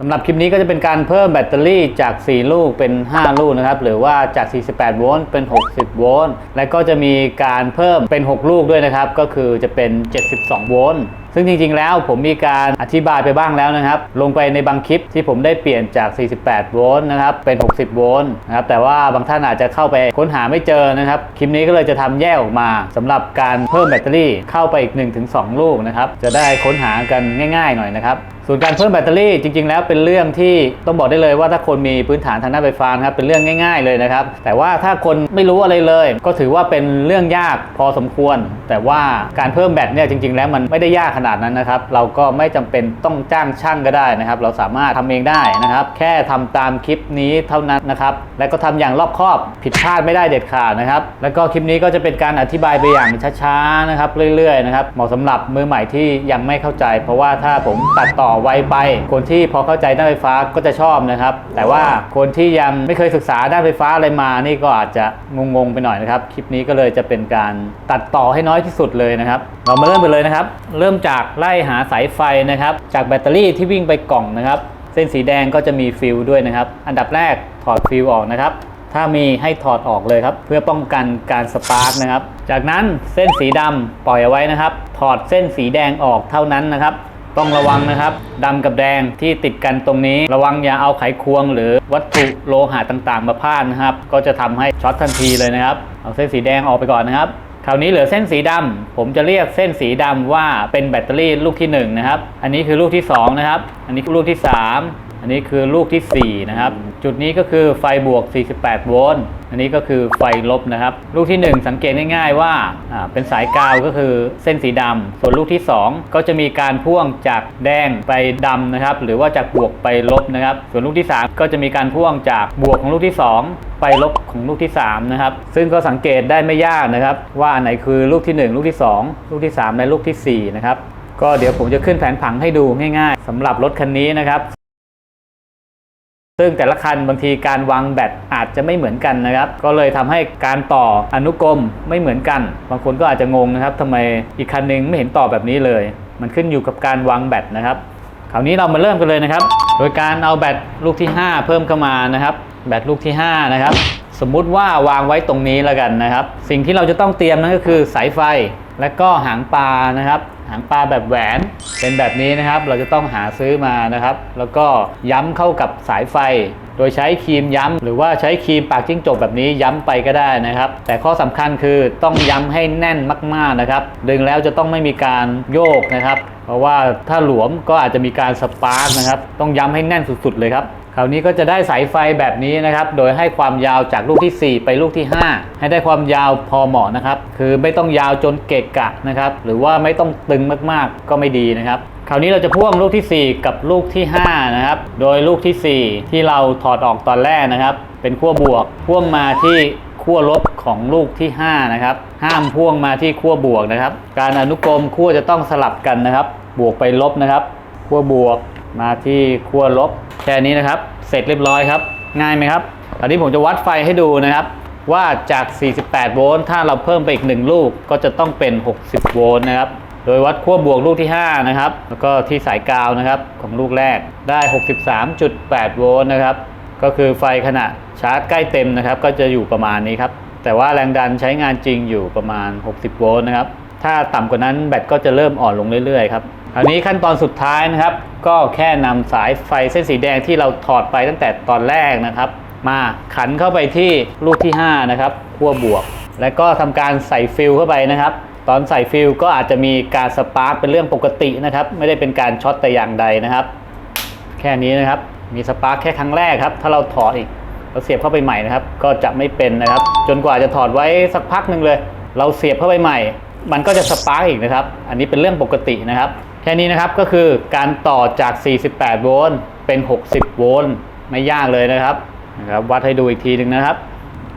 สำหรับคลิปนี้ก็จะเป็นการเพิ่มแบตเตอรี่จาก 4 ลูกเป็น 5 ลูกนะครับ หรือว่าจาก 48 โวลต์เป็น 60 โวลต์ และก็จะมีการเพิ่มเป็น 6 ลูกด้วยนะครับ ก็คือจะเป็น 72 โวลต์ ซึ่งจริงๆ แล้วผมมีการอธิบายไปบ้างแล้วนะครับ ลงไปในบางคลิปที่ผมได้เปลี่ยนจาก 48 โวลต์นะครับ เป็น 60 โวลต์นะครับ แต่ว่าบางท่านอาจจะเข้าไปค้นหาไม่เจอนะครับ คลิปนี้ก็เลยจะทำแยกออกมาสำหรับการเพิ่มแบตเตอรี่เข้าไปอีก 1-2 ลูกนะครับ จะได้ค้นหากันง่าย ๆ หน่อยนะครับ ส่วนการเพิ่มแบตเตอรี่จริง ๆ แล้วเป็นเรื่องที่ต้องบอกได้เลยว่าถ้าคนมีพื้นฐานทางด้านไฟฟ้านะครับเป็นเรื่องง่าย ๆ เลยนะครับ แต่ว่าถ้าคนไม่รู้อะไรเลย ก็ถือว่าเป็นเรื่องยากพอสมควร แต่ว่าการเพิ่มแบตเนี่ยจริง ๆ แล้วมันไม่ได้ยากขนาดนั้นนะครับ เราก็ไม่จำเป็นต้องจ้างช่างก็ได้นะครับ เราสามารถทำเองได้นะครับ แค่ทำตามคลิปนี้เท่านั้นนะครับ และก็ทำอย่างรอบคอบผิดพลาดไม่ได้เด็ดขาดนะครับ แล้วก็คลิปนี้ก็จะเป็นการอธิบายไปอย่างช้าๆนะครับเรื่อยๆนะครับเหมาะสำหรับมือใหม่ที่ยังไม่เข้าใจ เพราะว่าถ้าผมตัดต่อไวไป คนที่พอเข้าใจด้านไฟฟ้าก็จะชอบนะครับ แต่ว่าคนที่ยังไม่เคยศึกษาด้านไฟฟ้าอะไรมา นี่ก็อาจจะงงๆไปหน่อยนะครับ คลิปนี้ก็เลยจะเป็นการตัดต่อให้น้อยที่สุดเลยนะครับ เรามาเริ่มไปเลยนะครับ เริ่มจากไล่หาสายไฟนะครับ จากแบตเตอรี่ที่วิ่งไปกล่องนะครับ เส้นสีแดงก็จะมีฟิลด้วยนะครับ อันดับแรกถอดฟิลออกนะครับถ้ามีให้ถอดออกเลยครับ เพื่อป้องกันการสปาร์กนะครับ จากนั้นเส้นสีดำปล่อยเอาไว้นะครับ ถอดเส้นสีแดงออกเท่านั้นนะครับ ต้องระวังนะครับดำกับแดงที่ติดกันตรงนี้ ระวังอย่าเอาไขควง หรือวัตถุโลหะต่างๆ มาพาดนะครับ ก็จะทำให้ช็อตทันทีเลยนะครับ เอาเส้นสีแดงออกไปก่อนนะครับคราวนี้เหลือเส้นสีดำผมจะเรียกเส้นสีดำว่าเป็นแบตเตอรี่ลูกที่1นะครับ อันนี้คือลูกที่2นะครับ อันนี้คือลูกที่ 3 อันนี้คือลูกที่ 4 นะครับ จุดนี้ก็คือไฟบวก 48 โวลต์ อันนี้ก็คือไฟลบนะครับ ลูกที่ 1 สังเกตง่ายๆว่าเป็นสายกาวก็คือเส้นสีดำส่วนลูกที่ 2 ก็จะมีการพ่วงจากแดงไปดำนะครับ หรือว่าจากบวกไปลบนะครับ ส่วนลูกที่ 3 ก็จะมีการพ่วงจากบวกของลูกที่ 2 ไปลบของลูกที่ 3 นะครับ ซึ่งก็สังเกตได้ไม่ยากนะครับ ว่าอันไหนคือลูกที่ 1 ลูกที่ 2 ลูกที่ 3 และลูกทีสี่ 4 นะครับ ก็เดี๋ยวผมจะขึ้นแผนผังให้ดูง่าย ๆสำหรับรถคันนี้นะครับ ซึ่งแต่ละคันบางทีการวางแบตอาจจะไม่เหมือนกันนะครับ ก็เลยทำให้การต่ออนุกรมไม่เหมือนกัน บางคนก็อาจจะงงนะครับทำไมอีกคันหนึงไม่เห็นต่อแบบนี้เลย มันขึ้นอยู่กับการวางแบตนะครับคราวนี้เรามาเริ่มกันเลยนะครับ โดยการเอาแบตลูกที่ 5 เพิ่มเข้ามานะครับ แบตลูกที่ 5 นะครับ สมมุติว่าวางไว้ตรงนี้แล้วกันนะครับ สิ่งที่เราจะต้องเตรียมนั่นก็คือสายไฟ และก็หางปลานะครับ หางปลาแบบแหวนเป็นแบบนี้นะครับ เราจะต้องหาซื้อมานะครับ แล้วก็ย้ำเข้ากับสายไฟ โดยใช้ครีมย้ำ หรือว่าใช้ครีมปากจิ้งจกแบบนี้ย้ำไปก็ได้นะครับ แต่ข้อสำคัญคือต้องย้ำให้แน่นมากๆนะครับ ดึงแล้วจะต้องไม่มีการโยกนะครับ เพราะว่าถ้าหลวมก็อาจจะมีการสปาร์กนะครับ ต้องย้ำให้แน่นสุดๆเลยครับ ราวนี้ก็จะได้สายไฟแบบนี้นะครับ โดยให้ความยาวจากลูกที่ 4 ไปลูกที่ 5 ให้ได้ความยาวพอเหมาะนะครับ คือไม่ต้องยาวจนเกะกะนะครับ หรือว่าไม่ต้องตึงมากๆ ก็ไม่ดีนะครับคราวนี้เราจะพ่วงลูกที่ 4 กับลูกที่ 5 นะครับ โดยลูกที่ 4 ที่เราถอดออกตอนแรกนะครับ เป็นขั้วบวก พ่วงมาที่ขั้วลบของลูกที่ 5 นะครับ ห้ามพ่วงมาที่ขั้วบวกนะครับ การอนุกรมขั้วจะต้องสลับกันนะครับ บวกไปลบนะครับ ขั้วบวก มาที่ขั้วลบแค่นี้นะครับ เสร็จเรียบร้อยครับ ง่ายไหมครับตอนนี้ผมจะวัดไฟให้ดูนะครับ ว่าจาก 48 โวลต์ถ้าเราเพิ่มไปอีก 1 ลูกก็จะต้องเป็น 60 โวลต์นะครับโดยวัดขั้วบวกลูกที่ 5 นะครับ แล้วก็ที่สายกาวนะครับของลูกแรกได้ 63.8 โวลต์นะครับ ก็คือไฟขณะชาร์จใกล้เต็มนะครับ ก็จะอยู่ประมาณนี้ครับ แต่ว่าแรงดันใช้งานจริงอยู่ประมาณ 60 โวลต์นะครับ ถ้าต่ำกว่านั้นแบตก็จะเริ่มอ่อนลงเรื่อยๆครับ คราวนี้ขั้นตอนสุดท้ายนะครับ ก็แค่นำสายไฟเส้นสีแดงที่เราถอดไปตั้งแต่ตอนแรกนะครับ มาขันเข้าไปที่ลูกที่ 5 นะครับขั้วบวก แล้วก็ทำการใส่ฟิลเข้าไปนะครับ ตอนใส่ฟิลก็อาจจะมีการสปาร์กเป็นเรื่องปกตินะครับ ไม่ได้เป็นการช็อตแต่อย่างใดนะครับ แค่นี้นะครับมีสปาร์กแค่ครั้งแรกครับ ถ้าเราถอดอีกเราเสียบเข้าไปใหม่นะครับ ก็จะไม่เป็นนะครับ จนกว่าจะถอดไว้สักพักหนึ่งเลย เราเสียบเข้าไปใหม่ มันก็จะสปาร์กอีกนะครับ อันนี้เป็นเรื่องปกตินะครับ ค่นี้นะครับก็คือการต่อจาก 48 โวลต์เป็น 60 โวลต์ไม่ยากเลยนะครับนะครับ วัดให้ดูอีกทีหนึ่งนะครับ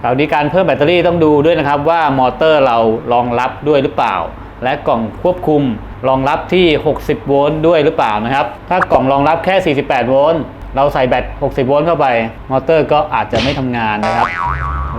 คราวนี้การเพิ่มแบตเตอรี่ต้องดูด้วยนะครับว่ามอเตอร์เรารองรับด้วยหรือเปล่า และกล่องควบคุมรองรับที่ 60 โวลต์ด้วยหรือเปล่านะครับ ถ้ากล่องรองรับแค่ 48 โวลต์เราใส่แบต 60 โวลต์เข้าไป มอเตอร์ก็อาจจะไม่ทำงานนะครับ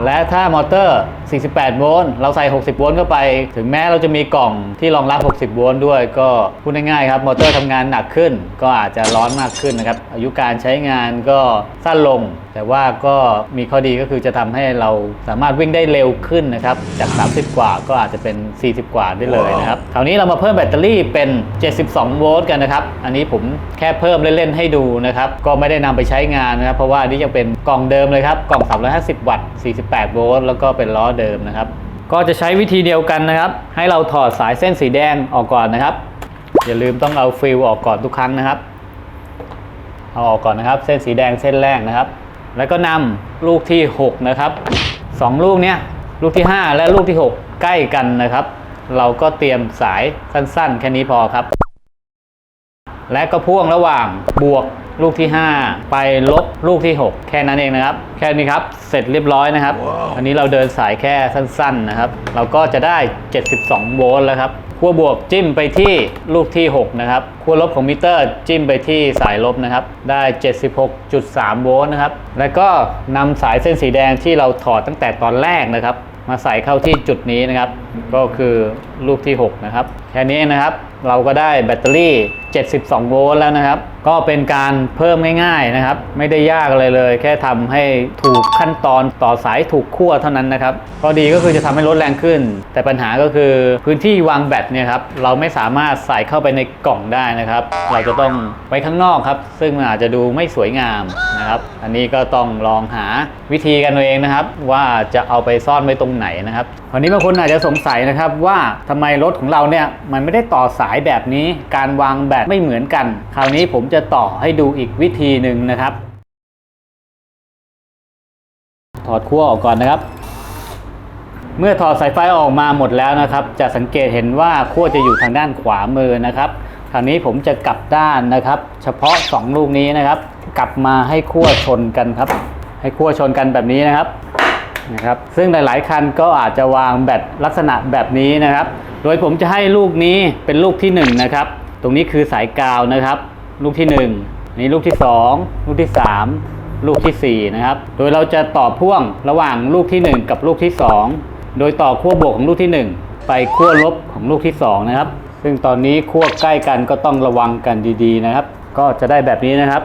และถ้ามอเตอร์ 48 โวลต์ เราใส่ 60 โวลต์เข้าไป ถึงแม้เราจะมีกล่องที่รองรับ 60 โวลต์ด้วย ก็พูดง่ายๆครับ มอเตอร์ทำงานหนักขึ้น ก็อาจจะร้อนมากขึ้นนะครับ อายุการใช้งานก็สั้นลง แต่ว่าก็มีข้อดีก็คือจะทำให้เราสามารถวิ่งได้เร็วขึ้นนะครับ จาก 30 กว่าก็อาจจะเป็น 40 กว่าได้เลยนะครับ คราวนี้เรามาเพิ่มแบตเตอรี่เป็น 72 โวลต์กันนะครับ อันนี้ผมแค่เพิ่มเล่น ๆ ให้ดูนะครับ ก็ไม่ได้นำไปใช้งานนะครับ เพราะว่าอันนี้ยังเป็นกล่องเดิมเลยครับ กล่อง 350 วัตต์ 48 โวลต์แล้วก็เป็นล้อเดิมนะครับ ก็จะใช้วิธีเดียวกันนะครับ ให้เราถอดสายเส้นสีแดงออกก่อนนะครับ อย่าลืมต้องเอาฟิลออกก่อนทุกครั้งนะครับ เอาออกก่อนนะครับ เส้นสีแดงเส้นแรกนะครับ แล้วก็นำลูกที่ 6 นะครับสองลูกเนี้ยลูกที่ 5 และลูกที่ 6 ใกล้กันนะครับ เราก็เตรียมสายสั้นๆ แค่นี้พอครับ และก็พ่วงระหว่างบวกลูกที่ 5 ไปลบลูกที่ 6 แค่นั้นเองนะครับ แค่นี้ครับเสร็จเรียบร้อยนะครับอันนี้เราเดินสายแค่สั้น ๆนะครับ เราก็จะได้ 72 โวลต์แล้วครับ ขั้วบวกจิ้มไปที่ลูกที่ 6 นะครับขั้วลบของมิเตอร์จิ้มไปที่สายลบนะครับ ได้ 76.3 โวลต์นะครับ แล้วก็นำสายเส้นสีแดงที่เราถอดตั้งแต่ตอนแรกนะครับ มาใส่เข้าที่จุดนี้นะครับ ก็คือลูกที่ 6 นะครับ แค่นี้นะครับ เราก็ได้แบตเตอรี่ 72 โวลต์แล้วนะครับ ก็เป็นการเพิ่มง่ายๆนะครับ ไม่ได้ยากอะไรเลย แค่ทำให้ถูกขั้นตอนต่อสายถูกขั้วเท่านั้นนะครับข้อดีก็คือจะทำให้รถแรงขึ้น แต่ปัญหาก็คือพื้นที่วางแบตเนี่ยครับเราไม่สามารถใส่เข้าไปในกล่องได้นะครับ เราจะต้องไว้ข้างนอกครับ ซึ่งมันอาจจะดูไม่สวยงาม นะครับ อันนี้ก็ต้องลองหาวิธีกันเอาเองนะครับ ว่าจะเอาไปซ่อนไว้ตรงไหนนะครับวันนี้บางคนอาจจะสงสัยนะครับว่าทำไมรถของเราเนี่ยมันไม่ได้ต่อสายแบบนี้การวางแบตไม่เหมือนกัน คราวนี้ผมจะต่อให้ดูอีกวิธีหนึ่งนะครับ ถอดขั้วออกก่อนนะครับเมื่อถอดสายไฟออกมาหมดแล้วนะครับ จะสังเกตเห็นว่าขั้วจะอยู่ทางด้านขวามือนะครับคราวนี้ผมจะกลับด้านนะครับ เฉพาะ 2 ลูกนี้นะครับ กลับมาให้ขั้วชนกันครับ ให้ขั้วชนกันแบบนี้นะครับนะครับ ซึ่งหลาย ๆ คันก็อาจจะวางแบตลักษณะแบบนี้นะครับ โดยผมจะให้ลูกนี้เป็นลูกที่1นะครับ ตรงนี้คือสายกาวนะครับ ลูกที่ 1 นี่ลูกที่ 2 ลูกที่ 3 ลูกทีสี่ 4 นะครับ โดยเราจะต่อพ่วงระหว่างลูกที่ 1 กับลูกที่ 2 โดยต่อขั้วบวกของลูกที่ 1 ไปขั้วลบของลูกที่ 2 นะครับ ซึ่งตอนนี้ขั้วใกล้กันก็ต้องระวังกันดี ๆ นะครับ ก็จะได้แบบนี้นะครับ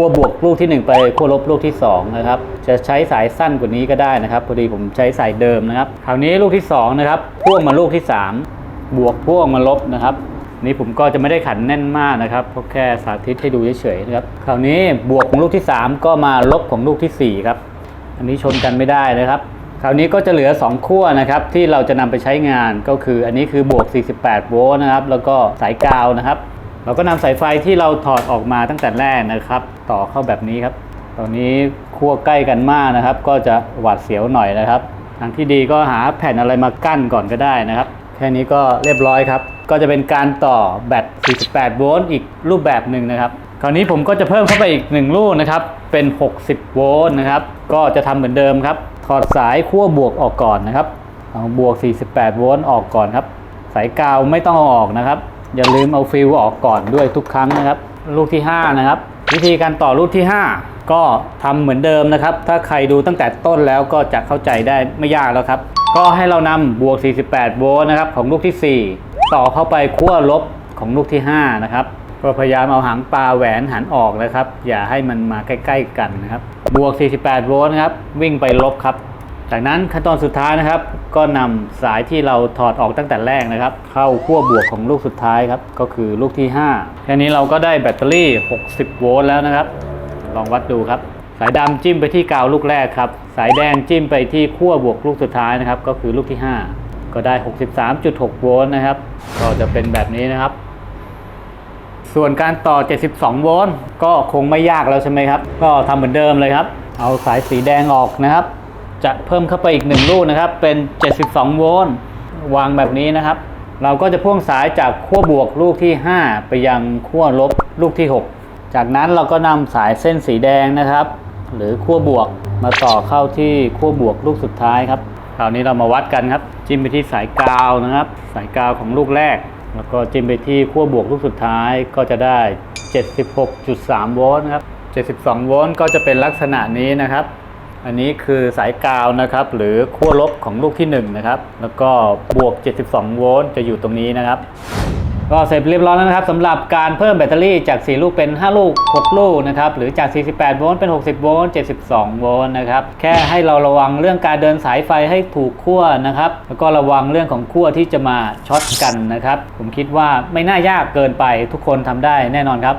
ขั้วบวกลูกที่ 1 ไปขั้วลบลูกที่2นะครับจะใช้สายสั้นกว่านี้ก็ได้นะครับ พอดีผมใช้สายเดิมนะครับคราวนี้ลูกที่2นะครับพ่วงมาลูกที่ 3 บวกพ่วงมาลบนะครับนี่ผมก็จะไม่ได้ขันแน่นมากนะครับเพราะแค่สาธิตให้ดูเฉยๆนะครับคราวนี้บวกของลูกที่ 3 ก็มาลบของลูกทีสี่4ครับอันนี้ชนกันไม่ได้นะครับคราวนี้ก็จะเหลือ 2 ขั้วนะครับที่เราจะนำไปใช้งานก็คืออันนี้คือบวก 48 โวลต์นะครับแล้วก็สายกาวนะครับ เราก็นำสายไฟที่เราถอดออกมาตั้งแต่แรกนะครับ ต่อเข้าแบบนี้ครับ ตอนนี้ขั้วใกล้กันมากนะครับ ก็จะหวาดเสียวหน่อยนะครับทางที่ดีก็หาแผ่นอะไรมากั้นก่อนก็ได้นะครับ แค่นี้ก็เรียบร้อยครับ ก็จะเป็นการต่อแบต 48 โวลต์อีกรูปแบบหนึ่งนะครับ คราวนี้ผมก็จะเพิ่มเข้าไปอีก 1 ลูกนะครับ เป็น 60 โวลต์นะครับ ก็จะทำเหมือนเดิมครับ ถอดสายขั้วบวกออกก่อนนะครับ เอาบวก 48 โวลต์ออกก่อนครับ สายกาวไม่ต้องเอาออกนะครับ อย่าลืมเอาฟิลออกก่อนด้วยทุกครั้งนะครับ ลูกที่ 5 นะครับ วิธีการต่อรูปที่ 5 ก็ทำเหมือนเดิมนะครับ ถ้าใครดูตั้งแต่ต้นแล้วก็จะเข้าใจได้ไม่ยากแล้วครับ ก็ให้เรานำบวก 48 โวลต์นะครับของลูกที่ 4 ต่อเข้าไปขั้วลบของลูกที่ 5 นะครับ ก็พยายามเอาหางปลาแหวนหันออกนะครับ อย่าให้มันมาใกล้ ๆ กันนะครับ บวก 48 โวลต์นะครับ วิ่งไปลบครับ จากนั้นขั้นตอนสุดท้ายนะครับ ก็นำสายที่เราถอดออกตั้งแต่แรกนะครับ เข้าขั้วบวกของลูกสุดท้ายครับก็คือลูกที่ 5 แค่นี้เราก็ได้แบตเตอรี่ 60 โวลต์แล้วนะครับ ลองวัดดูครับ สายดำจิ้มไปที่กาวลูกแรกครับ สายแดงจิ้มไปที่ขั้วบวกลูกสุดท้ายนะครับ ก็คือลูกที่ 5 ก็ได้ 63.6 โวลต์นะครับ ก็จะเป็นแบบนี้นะครับ ส่วนการต่อ 72 โวลต์ก็คงไม่ยากแล้วใช่ไหมครับ ก็ทำเหมือนเดิมเลยครับ เอาสายสีแดงออกนะครับ จะเพิ่มเข้าไปอีก 1 ลูกนะครับ เป็น 72 โวลต์วางแบบนี้นะครับ เราก็จะพ่วงสายจากขั้วบวกลูกที่ 5 ไปยังขั้วลบลูกที่ 6 จากนั้นเราก็นำสายเส้นสีแดงนะครับ หรือขั้วบวกมาต่อเข้าที่ขั้วบวกลูกสุดท้ายครับคราวนี้เรามาวัดกันครับ จิ้มไปที่สายกาวนะครับ สายกาวของลูกแรก แล้วก็จิ้มไปที่ขั้วบวกลูกสุดท้ายก็จะได้ 76.3 โวลต์นะครับ 72 โวลต์ก็จะเป็นลักษณะนี้นะครับ อันนี้คือสายกาวนะครับ หรือขั้วลบของลูกที่1นะครับ แล้วก็บวก 72 โวลต์จะอยู่ตรงนี้นะครับ ก็เสร็จเรียบร้อยแล้วนะครับสำหรับการเพิ่มแบตเตอรี่จาก 4 ลูกเป็น 5 ลูก 6 ลูกนะครับ หรือจาก 48 โวลต์เป็น 60 โวลต์ 72 โวลต์นะครับ แค่ให้เราระวังเรื่องการเดินสายไฟให้ถูกขั้วนะครับ แล้วก็ระวังเรื่องของขั้วที่จะมาช็อตกันนะครับ ผมคิดว่าไม่น่ายากเกินไปทุกคนทำได้แน่นอนครับ